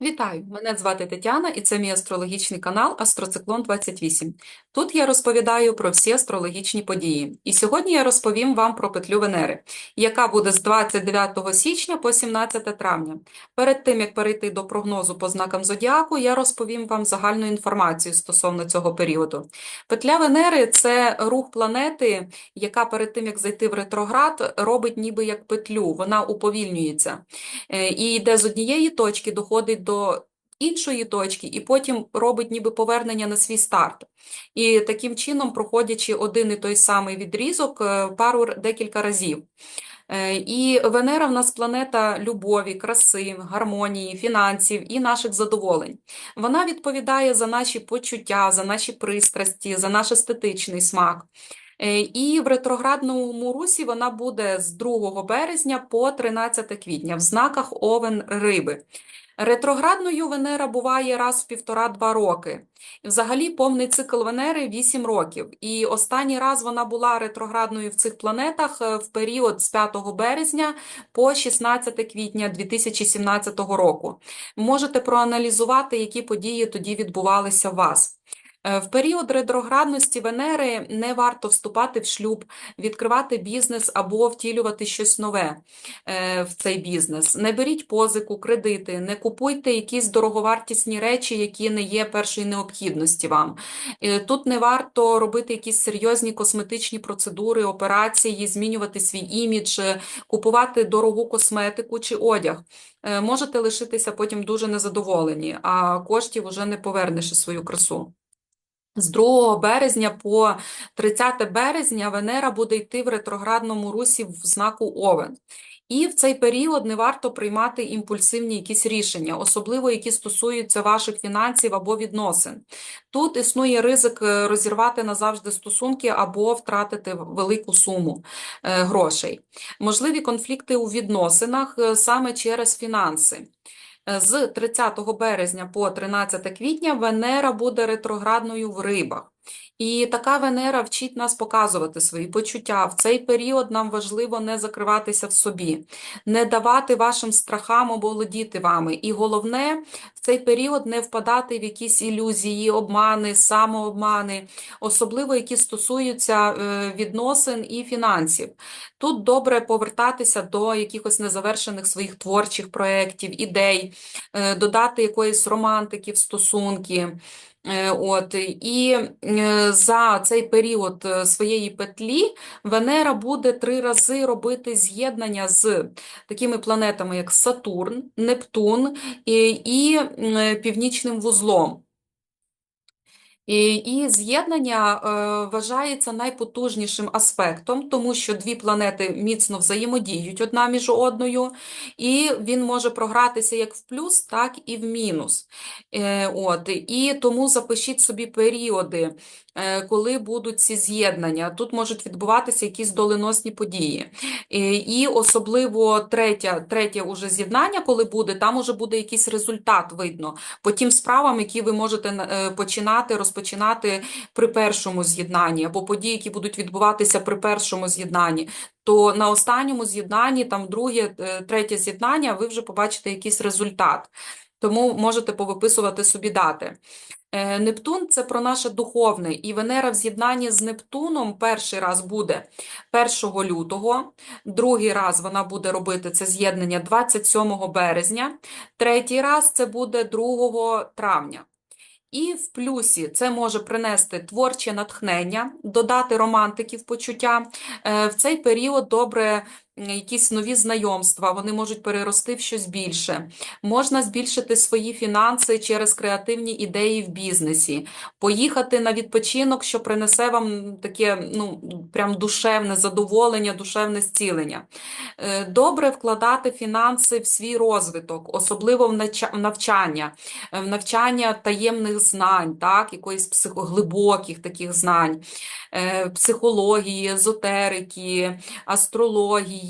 Вітаю! Мене звати Тетяна і це мій астрологічний канал Астроциклон 28. Тут я розповідаю про всі астрологічні події. І сьогодні я розповім вам про петлю Венери, яка буде з 29 січня по 17 травня. Перед тим, як перейти до прогнозу по знакам зодіаку, я розповім вам загальну інформацію стосовно цього періоду. Петля Венери це рух планети, яка перед тим, як зайти в ретроград, робить ніби як петлю, вона уповільнюється. Е, І йде з однієї точки, доходить до іншої точки, і потім робить ніби повернення на свій старт. І таким чином, проходячи один і той самий відрізок, е, пару декілька разів. Е, І Венера в нас планета любові, краси, гармонії, фінансів і наших задоволень. Вона відповідає за наші почуття, за наші пристрасті, за наш естетичний смак. Е, І в ретроградному русі вона буде з 2 березня по 13 квітня в знаках Овен Риби. Ретроградною Венера буває раз в півтора-два роки. І Взагалі повний цикл Венери 8 років. І останній раз вона була ретроградною в цих планетах е, в період з 5 березня по 16 квітня 2017 року. Можете проаналізувати, які події тоді відбувалися у вас. Е, В період ретроградності Венери не варто вступати в шлюб, відкривати бізнес або втілювати щось нове е, в цей бізнес. Не беріть позику, кредити, не купуйте якісь дороговартісні речі, які не є першої необхідності вам. Е, Тут не варто робити якісь серйозні косметичні процедури, операції, змінювати свій імідж, купувати дорогу косметику чи одяг. Можете лишитися потім дуже незадоволені, а коштів уже не повернеш свою красу. З 2 березня по 30 березня Венера буде йти в ретроградному русі в знаку Овен. І в цей період не варто приймати імпульсивні якісь рішення, особливо які стосуються ваших фінансів або відносин. Тут існує ризик е, розірвати назавжди стосунки або втратити велику суму е, грошей. Можливі конфлікти у відносинах е, саме через фінанси. Е, З 30 березня по 13 квітня Венера буде ретроградною в рибах. І така Венера вчить нас показувати свої почуття. В цей період нам важливо не закриватися в собі, не давати вашим страхам оволодіти вами. І головне, в цей період не впадати в якісь ілюзії, обмани, самообмани, особливо які стосуються е, відносин і фінансів. Тут добре повертатися до якихось незавершених своїх творчих проєктів, ідей, е, додати якоїсь романтики в стосунки. Е, От, і е, за цей період е, своєї петлі Венера буде три рази робити з'єднання з такими планетами, як Сатурн, Нептун і, і Північним вузлом. І, і з'єднання е, вважається найпотужнішим аспектом, тому що дві планети міцно взаємодіють одна між одною, і він може програтися як в плюс, так і в мінус. Е, от, і тому запишіть собі періоди, коли будуть ці з'єднання. Тут можуть відбуватися якісь доленосні події. Е, І особливо третє, третє уже з'єднання, коли буде, там уже буде якийсь результат видно по тим справам, які ви можете е, починати, розпочинати при першому з'єднанні, або події, які будуть відбуватися при першому з'єднанні. То на останньому з'єднанні, там друге, е, третє з'єднання, ви вже побачите якийсь результат. Тому можете повиписувати собі дати. Е, Нептун це про наше духовне, і Венера в з'єднанні з Нептуном перший раз буде 1 лютого, другий раз вона буде робити це з'єднання 27 березня, третій раз це буде 2 травня. І в плюсі це може принести творче натхнення, додати романтики в почуття. Е, В цей період добре якісь нові знайомства, вони можуть перерости в щось більше. Можна збільшити свої фінанси через креативні ідеї в бізнесі, поїхати на відпочинок, що принесе вам таке, ну, прям душевне задоволення, душевне зцілення. Е, Добре вкладати фінанси в свій розвиток, особливо в навчання, е, в навчання таємних знань, так, якоїсь психо- глибоких таких знань, е, психології, езотерики, астрології.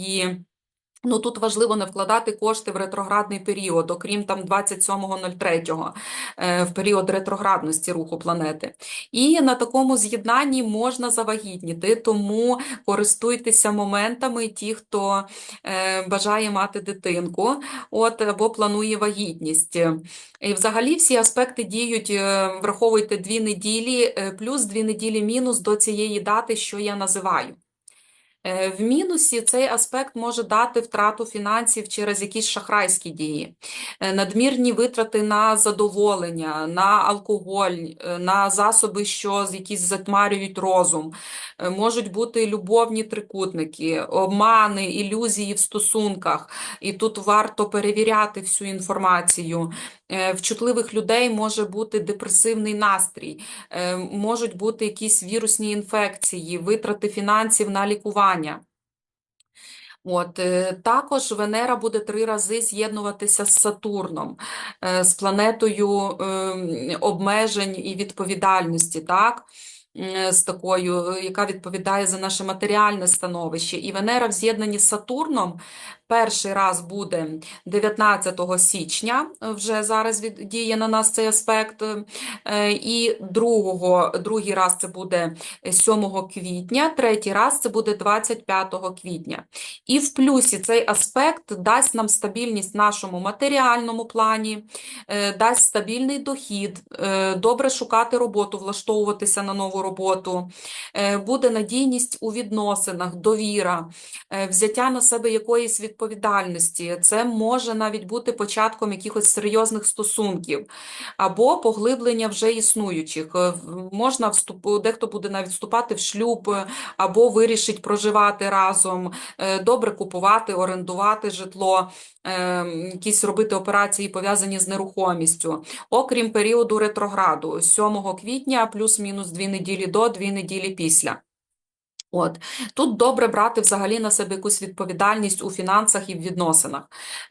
Ну, тут важливо не вкладати кошти в ретроградний період, окрім там 27.03, е, в період ретроградності руху планети. І на такому з'єднанні можна завагітніти, тому користуйтеся моментами ті, хто е, бажає мати дитинку, от, або планує вагітність. І взагалі всі аспекти діють, е, враховуйте дві неділі, плюс дві неділі мінус до цієї дати, що я називаю. Е, В мінусі цей аспект може дати втрату фінансів через якісь шахрайські дії, Е, надмірні витрати на задоволення, на алкоголь, е, на засоби, що якісь затмарюють розум. Можуть бути любовні трикутники, обмани, ілюзії в стосунках. І тут варто перевіряти всю інформацію. В чутливих людей може бути депресивний настрій, можуть бути якісь вірусні інфекції, витрати фінансів на лікування. От, е, також Венера буде три рази з'єднуватися з Сатурном, е, з планетою ем, обмежень і відповідальності, так? З такою, е, яка відповідає за наше матеріальне становище. І Венера в з'єднанні з Сатурном перший раз буде 19 січня, е, вже зараз діє на нас цей аспект, е, і другого, другий раз це буде 7 квітня, третій раз це буде 25 квітня. І в плюсі цей аспект дасть нам стабільність в нашому матеріальному плані, е, дасть стабільний дохід, добре шукати роботу, влаштовуватися на нову роботу, буде надійність у відносинах, довіра, взяття на себе якоїсь відповідальності. Це може навіть бути початком якихось серйозних стосунків або поглиблення вже існуючих. Е, Можна вступ... дехто буде навіть вступати в шлюб, е, або вирішить проживати разом, е, добре купувати, орендувати житло, якісь робити операції, пов'язані з нерухомістю. Окрім періоду ретрограду, 7 квітня, плюс-мінус дві неділі до, дві неділі після. От тут добре брати взагалі на себе якусь відповідальність у фінансах і в відносинах.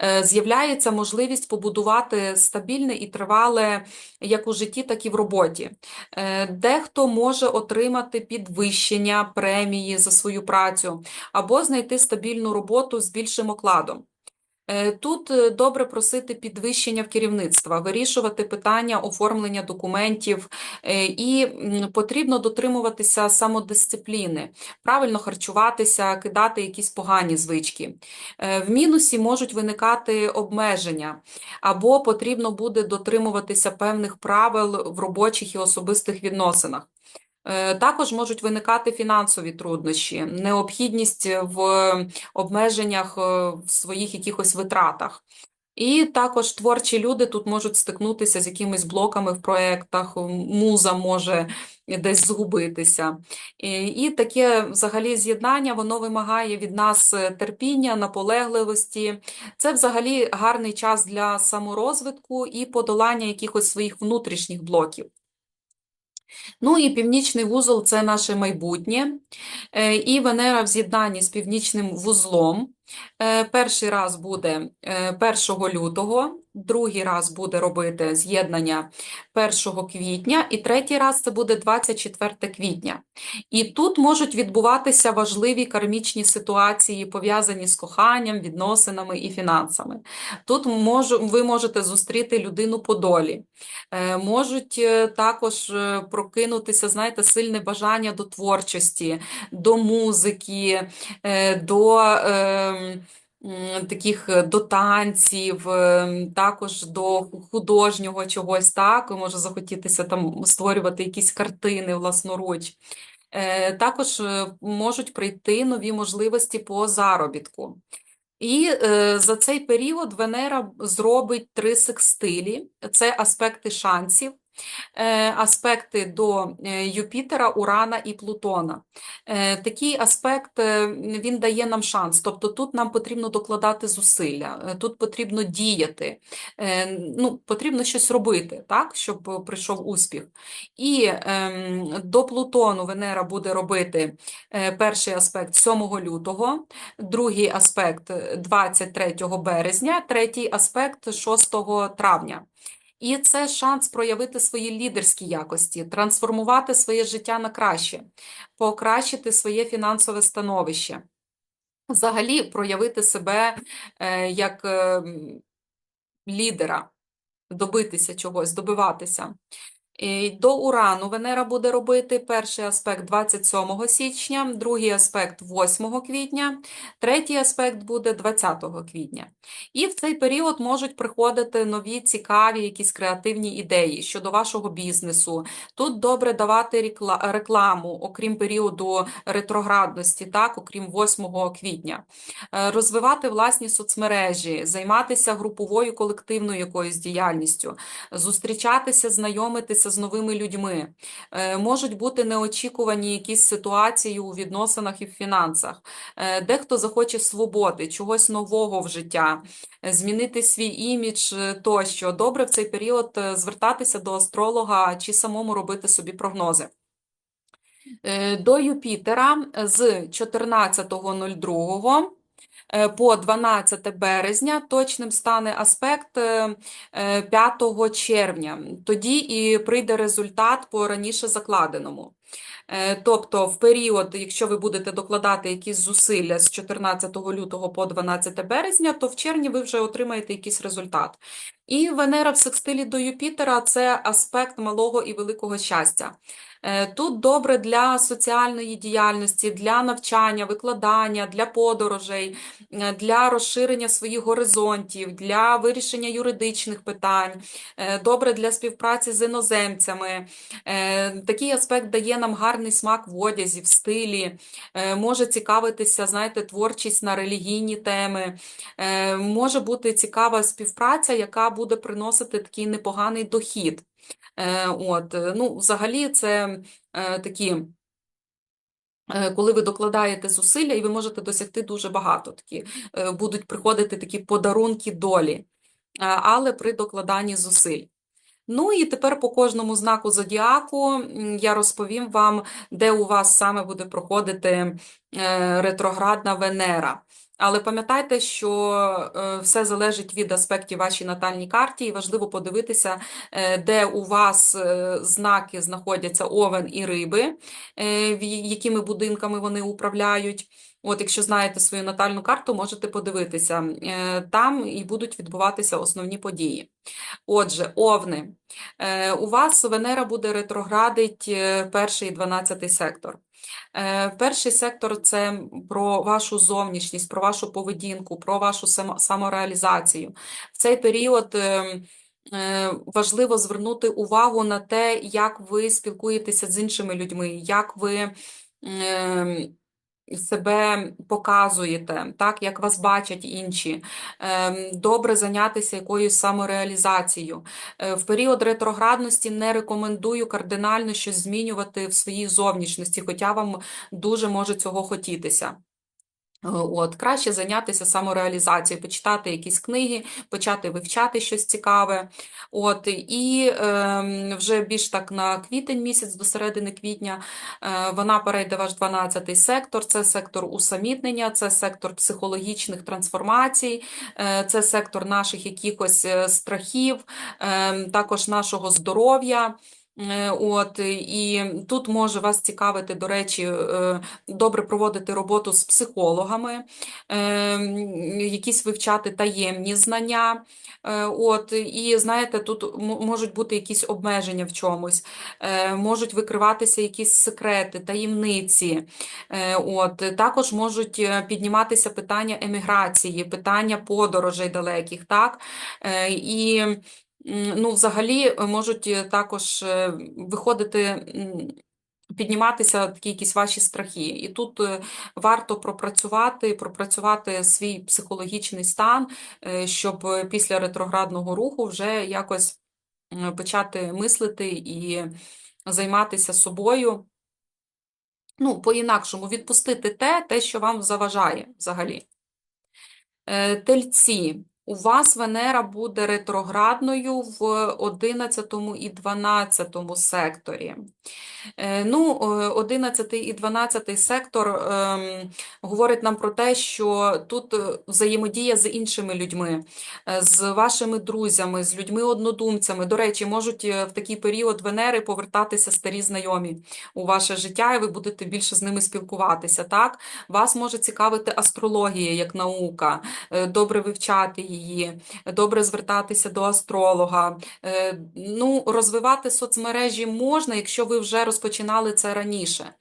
Е, З'являється можливість побудувати стабільне і тривале як у житті, так і в роботі. Е, Дехто може отримати підвищення премії за свою працю або знайти стабільну роботу з більшим окладом. Е, Тут е, добре просити підвищення в керівництва, вирішувати питання оформлення документів, е, і потрібно дотримуватися самодисципліни, правильно харчуватися, кидати якісь погані звички. В мінусі можуть виникати обмеження, або потрібно буде дотримуватися певних правил в робочих і особистих відносинах. Е, Також можуть виникати фінансові труднощі, необхідність в обмеженнях е, в своїх якихось витратах. І також творчі люди тут можуть стикнутися з якимись блоками в проєктах, муза може десь згубитися. І, таке взагалі з'єднання, воно вимагає від нас е, терпіння, наполегливості. Це взагалі гарний час для саморозвитку і подолання якихось своїх внутрішніх блоків. Ну і північний вузол це наше майбутнє. Е, І Венера в з'єднанні з північним вузлом. Е, Перший раз буде е, 1 лютого, другий раз буде робити з'єднання 1 квітня, і третій раз це буде 24 квітня. І тут можуть відбуватися важливі кармічні ситуації, пов'язані з коханням, відносинами і фінансами. Тут можу, ви можете зустріти людину по долі. Е, Можуть е, також е, прокинутися, знаєте, сильне бажання до творчості, до музики, до е, м, таких е, до танців, е, також до художнього чогось, так, може захотітися там створювати якісь картини власноруч. Е, Також е, можуть прийти нові можливості по заробітку. І е, за цей період Венера зробить три секстилі: це аспекти шансів, аспекти до е, Юпітера, Урана і Плутона. Е, Такий аспект е, він дає нам шанс. Тобто тут нам потрібно докладати зусилля, е, тут потрібно діяти, е, ну, потрібно щось робити, так, щоб е, прийшов успіх. І ем, до Плутону Венера буде робити е, перший аспект 7 лютого, другий аспект 23 березня, третій аспект 6 травня. І це шанс проявити свої лідерські якості, трансформувати своє життя на краще, покращити своє фінансове становище. взагалі проявити себе е, як е, лідера, добитися чогось, добиватися. До урану Венера буде робити перший аспект 27 січня, другий аспект 8 квітня, третій аспект буде 20 квітня. І в цей період можуть приходити нові цікаві якісь креативні ідеї щодо вашого бізнесу. Тут добре давати рекламу, окрім періоду ретроградності, так, окрім 8 квітня. Е, Розвивати власні соцмережі, займатися груповою колективною якоюсь діяльністю, зустрічатися, знайомитися з новими людьми. Е, Можуть бути неочікувані якісь ситуації у відносинах і в фінансах. Е, Дехто захоче свободи, чогось нового в життя, е, змінити свій імідж тощо. Добре в цей період звертатися до астролога чи самому робити собі прогнози. До Юпітера з 14.02 е, по 12 березня точним стане аспект е, е, 5 червня. Тоді і прийде результат по раніше закладеному. Е, Тобто, в період, якщо ви будете докладати якісь зусилля з 14 лютого по 12 березня, то в червні ви вже отримаєте якийсь результат. І Венера в секстилі до Юпітера це аспект малого і великого щастя. Е, Тут добре для соціальної діяльності, для навчання, викладання, для подорожей, е, для розширення своїх горизонтів, для вирішення юридичних питань, е, добре для співпраці з іноземцями. Такий аспект дає нам гарний смак в одязі, в стилі, може цікавитися, знаєте, творчість на релігійні теми, може бути цікава співпраця, яка буде приносити такий непоганий дохід. Е, От, е, ну, взагалі, це е, такі, коли ви докладаєте зусилля, і ви можете досягти дуже багато. Такі, будуть приходити такі подарунки долі, але при докладанні зусиль. Ну і тепер по кожному знаку зодіаку я розповім вам, де у вас саме буде проходити ретроградна Венера. Але пам'ятайте, що е, все залежить від аспектів вашій натальній карті, і важливо подивитися, е, де у вас е, знаки знаходяться Овен і Риби, якими будинками вони управляють. От, якщо знаєте свою натальну карту, можете подивитися. Там і будуть відбуватися основні події. Отже, Овни. У вас Венера буде ретроградить перший і 12 сектор. Е, Перший сектор це про вашу зовнішність, про вашу поведінку, про вашу самореалізацію. В цей період е, е, важливо звернути увагу на те, як ви спілкуєтеся з іншими людьми, як ви е, себе показуєте, так, як вас бачать інші. Ем, Добре зайнятися якоюсь самореалізацією. Е, В період ретроградності не рекомендую кардинально щось змінювати в своїй зовнішності, хоча вам дуже може цього хотітися. Е, От, краще зайнятися самореалізацією, почитати якісь книги, почати вивчати щось цікаве. От, і ем, вже більш так на квітень місяць, до середини квітня, е, вона перейде ваш 12-й сектор, це сектор усамітнення, це сектор психологічних трансформацій, е, це сектор наших якихось е, страхів, ем, також нашого здоров'я. Е, От, і тут може вас цікавити, до речі, е, добре проводити роботу з психологами, е, якісь вивчати таємні знання. От, і знаєте, тут можуть бути якісь обмеження в чомусь, можуть викриватися якісь секрети, таємниці. От, також можуть підніматися питання еміграції, питання подорожей далеких, так? І Ну, взагалі е, можуть е, також е, виходити, підніматися такі якісь ваші страхи. І тут варто пропрацювати, пропрацювати свій психологічний стан, щоб після ретроградного руху вже якось почати мислити і займатися собою. Ну, по-інакшому відпустити те, те, що вам заважає взагалі. Тельці. У вас Венера буде ретроградною в 11 і 12 секторі. Е, Ну, е, 11 і 12 сектор ем, говорить нам про те, що тут е, взаємодія з іншими людьми, е, з вашими друзями, з людьми-однодумцями. До речі, можуть е, в такий період Венери повертатися старі знайомі у ваше життя, і ви будете більше з ними спілкуватися. Так? Вас може цікавити астрологія як наука, е, добре вивчати її, добре звертатися до астролога. Е, Ну, розвивати соцмережі можна, якщо ви вже розпочинали це раніше.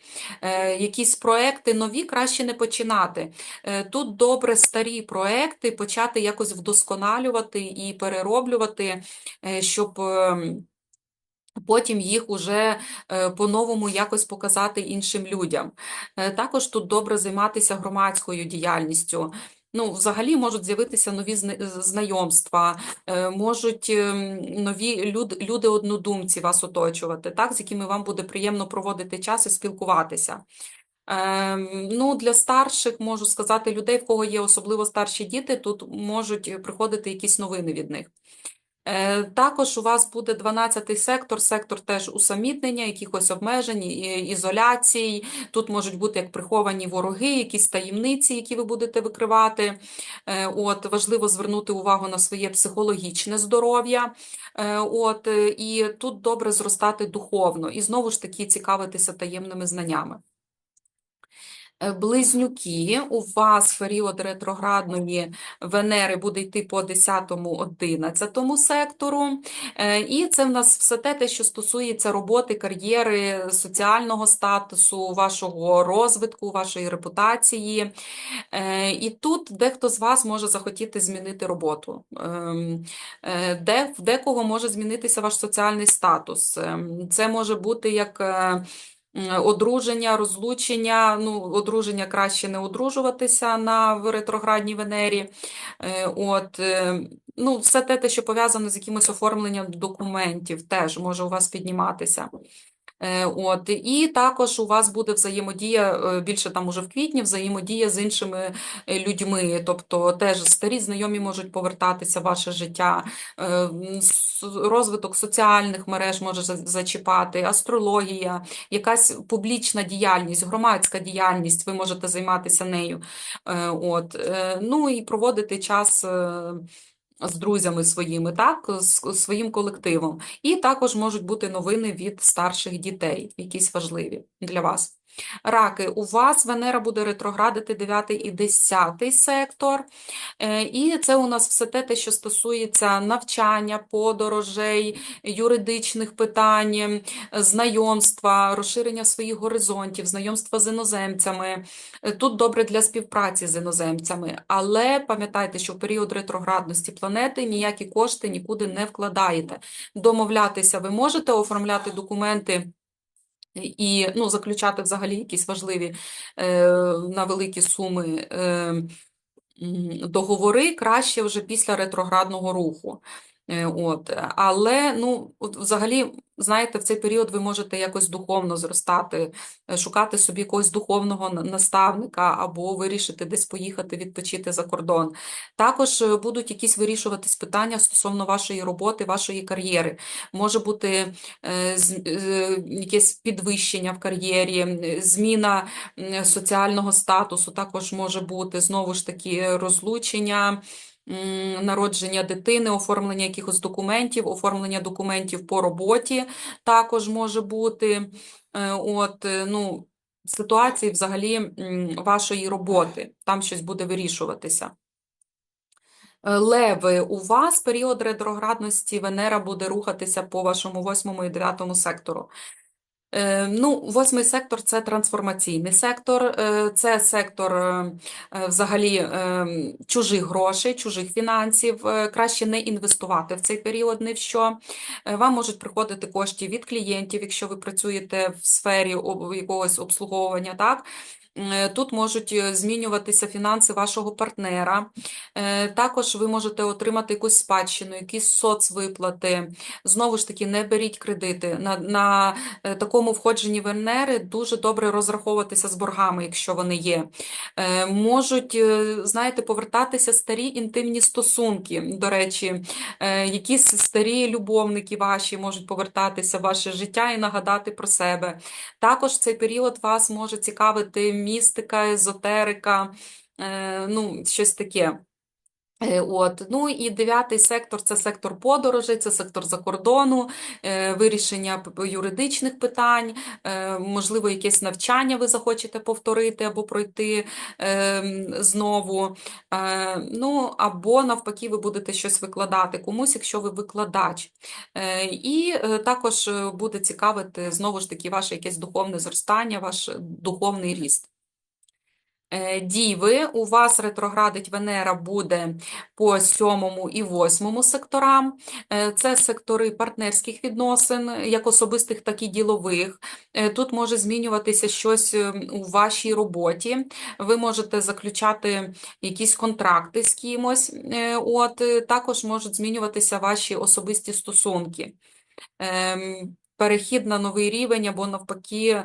Е, Якісь проекти нові краще не починати. Е, Тут добре старі проекти почати якось вдосконалювати і перероблювати, щоб. ем, Потім їх уже по-новому якось показати іншим людям. Також тут добре займатися громадською діяльністю. Ну, взагалі можуть з'явитися нові знайомства, е, можуть ем, нові люди, люди-однодумці вас оточувати, так, з якими вам буде приємно проводити час і спілкуватися. Ем, Ну, для старших можу сказати людей, в кого є особливо старші діти, тут можуть приходити якісь новини від них. Е, Також у вас буде 12-й сектор, сектор теж усамітнення, якихось обмежень, ізоляцій. Тут можуть бути як приховані вороги, якісь таємниці, які ви будете викривати. Е, От, важливо звернути увагу на своє психологічне здоров'я. Е, От, і тут добре зростати духовно. І знову ж таки цікавитися таємними знаннями. Е, Близнюки, у вас період ретроградної Венери буде йти по 10-11 сектору. Е, І це в нас все те, те, що стосується роботи, кар'єри, соціального статусу, вашого розвитку, вашої репутації. Е, І тут дехто з вас може захотіти змінити роботу. Ем, Де, в декого може змінитися ваш соціальний статус. Ем, Це може бути як. Е, Одруження, розлучення, ну, одруження краще не одружуватися на в ретроградній Венері. Е, От, е, ну, все те, що пов'язано з якимось оформленням документів, теж може у вас підніматися. Е, От, і також у вас буде взаємодія, е, більше там уже в квітні, взаємодія з іншими е, людьми, тобто теж старі знайомі можуть повертатися в ваше життя, розвиток соціальних мереж може зачіпати, астрологія, якась публічна діяльність, громадська діяльність, ви можете займатися нею. От, ну і проводити час. З друзями своїми, так, з своїм колективом. І також можуть бути новини від старших дітей, якісь важливі для вас. Раки, у вас Венера буде ретроградити 9 і 10 сектор. Е, І це у нас все те, те, що стосується навчання, подорожей, юридичних питань, знайомства, розширення своїх горизонтів, знайомства з іноземцями. Е, Тут добре для співпраці з іноземцями, але пам'ятайте, що в період ретроградності планети ніякі кошти нікуди не вкладаєте. Домовлятися ви можете, оформляти документи і ну, заключати взагалі якісь важливі е, на великі суми е, договори краще вже після ретроградного руху. Е, От. Але, ну, взагалі, знаєте, в цей період ви можете якось духовно зростати, е, шукати собі якогось духовного наставника або вирішити десь поїхати відпочити за кордон. Також е, будуть якісь вирішуватись питання стосовно вашої роботи, вашої кар'єри. Може бути е, якесь підвищення в кар'єрі, зміна соціального статусу також може бути, знову ж таки, розлучення, народження дитини, оформлення якихось документів, оформлення документів по роботі також може бути. Е, От, е, ну, ситуації взагалі вашої роботи, там щось буде вирішуватися. Е, Леви, у вас період ретроградності Венера буде рухатися по вашому восьмому і дев'ятому сектору. Е, Ну, восьмий сектор це трансформаційний сектор, е, це сектор е, взагалі чужих грошей, чужих фінансів. Краще не інвестувати в цей період ні в що. Вам можуть приходити кошти від клієнтів, якщо ви працюєте в сфері якогось обслуговування, так? Е, Тут можуть е, змінюватися фінанси вашого партнера. Е, Також ви можете отримати якусь спадщину, якісь соцвиплати. Знову ж таки, не беріть кредити. На, на такому входженні Венери дуже добре розраховуватися з боргами, якщо вони є. Можуть, знаєте, повертатися старі інтимні стосунки. До речі, якісь старі любовники ваші можуть повертатися в ваше життя і нагадати про себе. Також цей період вас може цікавити містика, езотерика, е, ну, щось таке. Е, От. Ну і дев'ятий сектор це сектор подорожей, це сектор закордону, е, вирішення юридичних питань, можливо, якесь навчання ви захочете повторити або пройти знову. Ну, або навпаки, ви будете щось викладати комусь, якщо ви викладач. І також буде цікавити знову ж таки ваше якесь духовне зростання, ваш духовний ріст. Е, Діви, у вас ретроградить Венера буде по сьомому і восьмому секторам. Е, Це сектори партнерських відносин, як особистих, так і ділових. Е, Тут може змінюватися щось у вашій роботі. Ви можете заключати якісь контракти з кимось. От також можуть змінюватися ваші особисті стосунки. Перехід на новий рівень або навпаки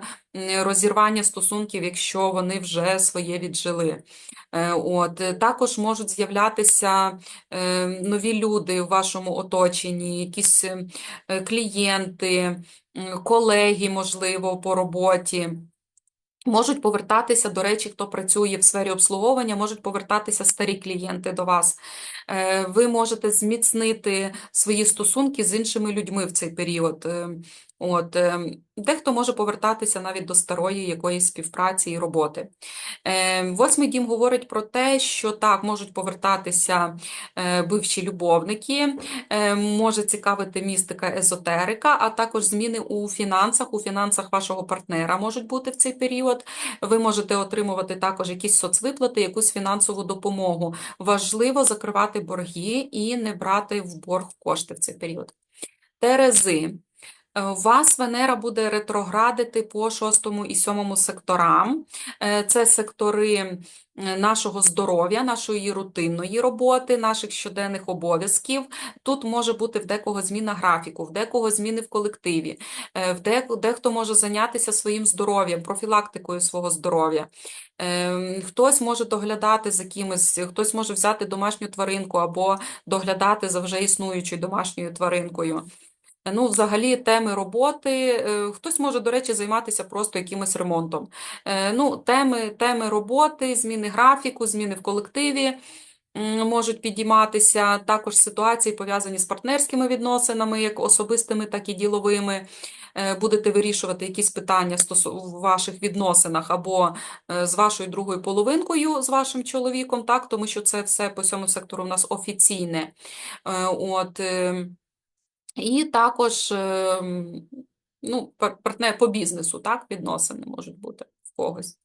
розірвання стосунків, якщо вони вже своє віджили. Е, От. е, Також можуть з'являтися е, нові люди в вашому оточенні, якісь клієнти, колеги, можливо, по роботі. Можуть повертатися, до речі, хто працює в сфері обслуговування, можуть повертатися старі клієнти до вас. Е, Ви можете зміцнити свої стосунки з іншими людьми в цей період. От, е, дехто може повертатися навіть до старої якоїсь співпраці і роботи. Е, Восьмий дім говорить про те, що так, можуть повертатися е, бивші любовники, е, може цікавити містика езотерика, а також зміни у фінансах, у фінансах вашого партнера можуть бути в цей період. Ви можете отримувати також якісь соцвиплати, якусь фінансову допомогу. Важливо закривати борги і не брати в борг кошти в цей період. Терези. Е, вас Венера буде ретроградити по шостому і сьомому секторам. Е, Це сектори нашого здоров'я, нашої рутинної роботи, наших щоденних обов'язків. Тут може бути в декого зміна графіку, в декого зміни в колективі, е, в дехто може зайнятися своїм здоров'ям, профілактикою свого здоров'я. Хтось може доглядати за кимось, хтось може взяти домашню тваринку або доглядати за вже існуючою домашньою тваринкою. Ну, взагалі, теми роботи. е, Хтось може, до речі, займатися просто якимось ремонтом. Е, Ну, теми, теми роботи, зміни графіку, зміни в колективі можуть підійматися. Також ситуації пов'язані з партнерськими відносинами, як особистими, так і діловими. Е, Будете вирішувати якісь питання в ваших відносинах або з вашою другою половинкою, з вашим чоловіком, так, тому що це все по цьому сектору у нас офіційне. От, е, і також ем, ну, партнер по бізнесу, так, відносини можуть бути в когось.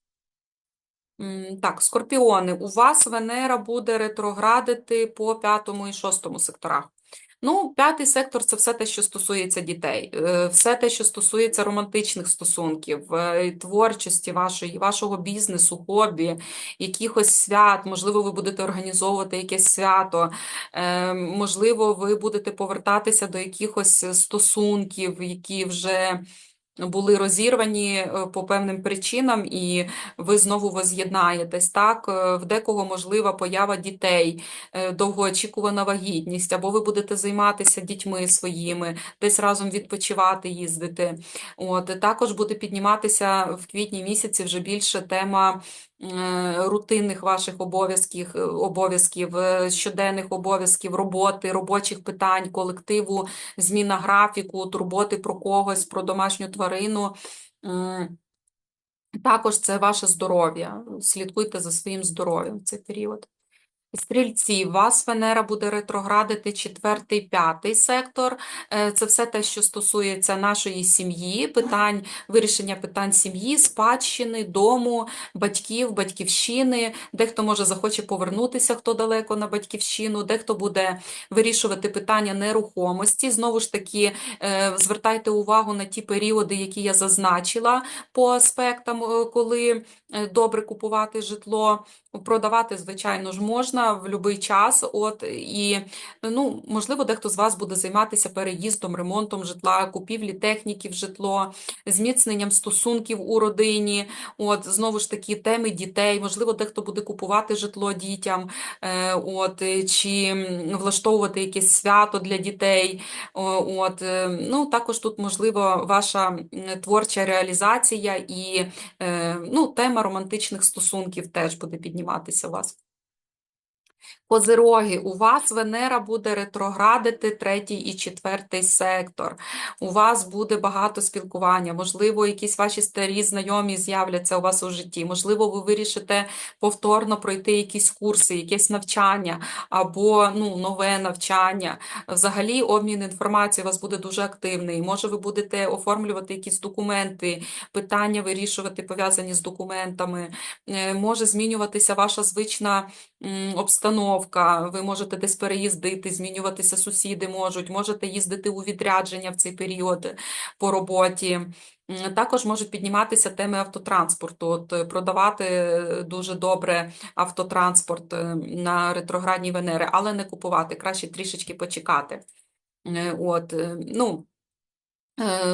Так, скорпіони, у вас Венера буде ретроградити по п'ятому і шостому секторах. Ну, п'ятий сектор це все те, що стосується дітей, е, все те, що стосується романтичних стосунків, е, творчості вашої, вашого бізнесу, хобі, якихось свят. Можливо, ви будете організовувати якесь свято, е, можливо, ви будете повертатися до якихось стосунків, які вже були розірвані е, по певним причинам, і ви знову воз'єднаєтесь. Так, Е, в декого можлива поява дітей, е, довгоочікувана вагітність, або ви будете займатися дітьми своїми, десь разом відпочивати, їздити. От також буде підніматися в квітні місяці вже більше тема. Е, Рутинних ваших обов'язків, е, обов'язків, е, щоденних обов'язків, роботи, робочих питань, колективу, зміна графіку, турботи про когось, про домашню тварину. Також це ваше здоров'я. Слідкуйте за своїм здоров'ям в цей період. Стрільці, вас Венера буде ретроградити четвертий, п'ятий сектор. Е, Це все те, що стосується нашої сім'ї, питань, вирішення питань сім'ї, спадщини, дому, батьків, батьківщини. Дехто може захоче повернутися, хто далеко на батьківщину, дехто буде вирішувати питання нерухомості. Знову ж таки, е, звертайте увагу на ті періоди, які я зазначила по аспектам, е, коли добре купувати житло. Продавати, звичайно ж, можна в будь-який час. От і ну, можливо, дехто з вас буде займатися переїздом, ремонтом житла, купівлі техніки в житло, зміцненням стосунків у родині. От знову ж таки, теми дітей. Можливо, дехто буде купувати житло дітям, е, от е, чи влаштовувати якесь свято для дітей. От е, ну також тут можливо ваша творча реалізація і е, ну, тема романтичних стосунків теж буде підніматися у вас. Козироги, у вас Венера буде ретроградити третій і четвертий сектор. У вас буде багато спілкування, можливо, якісь ваші старі знайомі з'являться у вас у житті. Можливо, ви вирішите повторно пройти якісь курси, якесь навчання або ну, нове навчання. Взагалі, обмін інформацією у вас буде дуже активний. Може, ви будете оформлювати якісь документи, питання вирішувати пов'язані з документами. Е, Може змінюватися ваша звична м, обстановка, ви можете десь переїздити, змінюватися сусіди можуть, можете їздити у відрядження в цей період по роботі. Також можуть підніматися теми автотранспорту, от е, продавати е, дуже добре автотранспорт е, на ретроградній Венери, але не купувати, краще трішечки почекати. От, ну,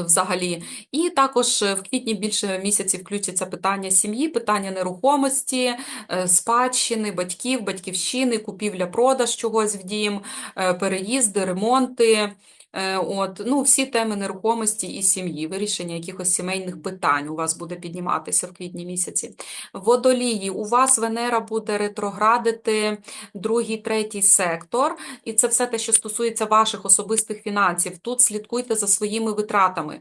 Взагалі, і також е, в квітні більше місяці включиться питання сім'ї, питання нерухомості, е, спадщини, батьків, батьківщини, купівля-продаж чогось в дім, е, переїзди, ремонти. Е, От, ну, всі теми нерухомості і сім'ї, вирішення якихось сімейних питань у вас буде підніматися в квітні місяці. Водолії, у вас Венера буде ретроградити другий, третій сектор, і це все те, що стосується ваших особистих фінансів. Тут слідкуйте за своїми витратами.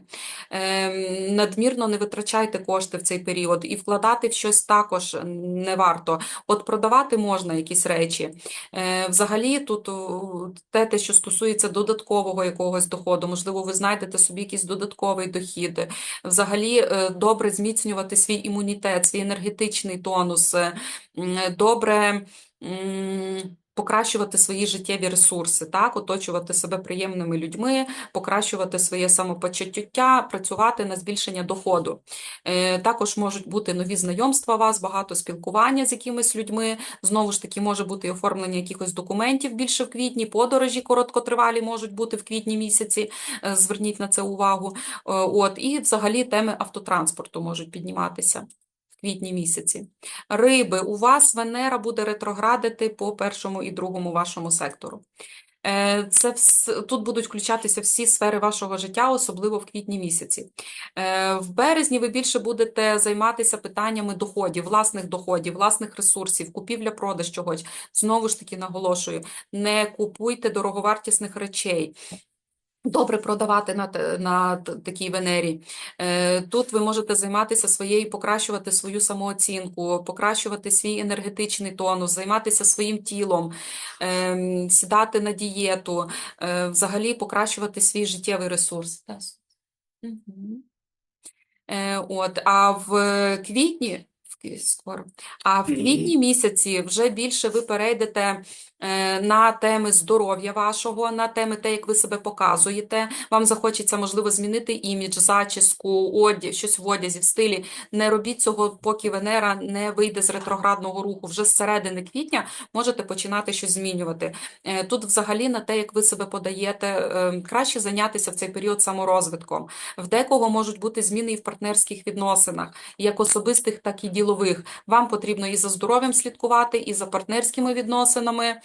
Ем, Надмірно не витрачайте кошти в цей період і вкладати в щось також не варто. От продавати можна якісь речі. Е, Взагалі, тут те, те, що стосується додаткового якогось доходу, можливо, ви знайдете собі якийсь додатковий дохід. Взагалі, е, добре зміцнювати свій імунітет, свій енергетичний тонус, е, добре. Покращувати свої життєві ресурси, так, оточувати себе приємними людьми, покращувати своє самопочуття, працювати на збільшення доходу. Е, Також можуть бути нові знайомства у вас, багато спілкування з якимись людьми. Знову ж таки, може бути оформлення якихось документів більше в квітні, подорожі короткотривалі можуть бути в квітні місяці. е, Зверніть на це увагу. Е, От, і взагалі теми автотранспорту можуть підніматися. Квітні місяці. Риби, у вас Венера буде ретроградити по першому і другому вашому сектору. Е, Це вс- тут будуть включатися всі сфери вашого життя, особливо в квітні місяці. Е, В березні ви більше будете займатися питаннями доходів, власних доходів, власних ресурсів, купівля-продаж чогось. Знову ж таки наголошую, не купуйте дороговартісних речей. Добре продавати на, на такій Венері. Е, Тут ви можете займатися своєю, покращувати свою самооцінку, покращувати свій енергетичний тонус, займатися своїм тілом, ем, сідати на дієту, е, взагалі покращувати свій життєвий ресурс. Е, От, а в квітні, скоро, а в квітні місяці вже більше ви перейдете на теми здоров'я вашого, на теми те, як ви себе показуєте. Вам захочеться, можливо, змінити імідж, зачіску, одяг, щось в одязі, в стилі. Не робіть цього, поки Венера не вийде з ретроградного руху. Вже з середини квітня можете починати щось змінювати. Е, Тут взагалі на те, як ви себе подаєте, е, краще зайнятися в цей період саморозвитком. В декого можуть бути зміни і в партнерських відносинах, як особистих, так і ділових. Вам потрібно і за здоров'ям слідкувати, і за партнерськими відносинами,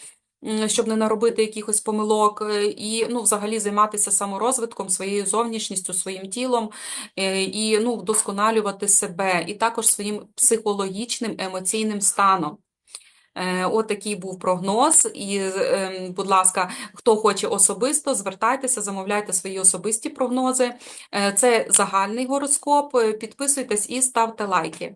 щоб не наробити якихось помилок, е, і ну, взагалі займатися саморозвитком, своєю зовнішністю, своїм тілом, е, і ну, вдосконалювати себе, і також своїм психологічним, емоційним станом. Е, От такий був прогноз. І, ем, будь ласка, хто хоче особисто, звертайтеся, замовляйте свої особисті прогнози. Це загальний гороскоп. Підписуйтесь і ставте лайки.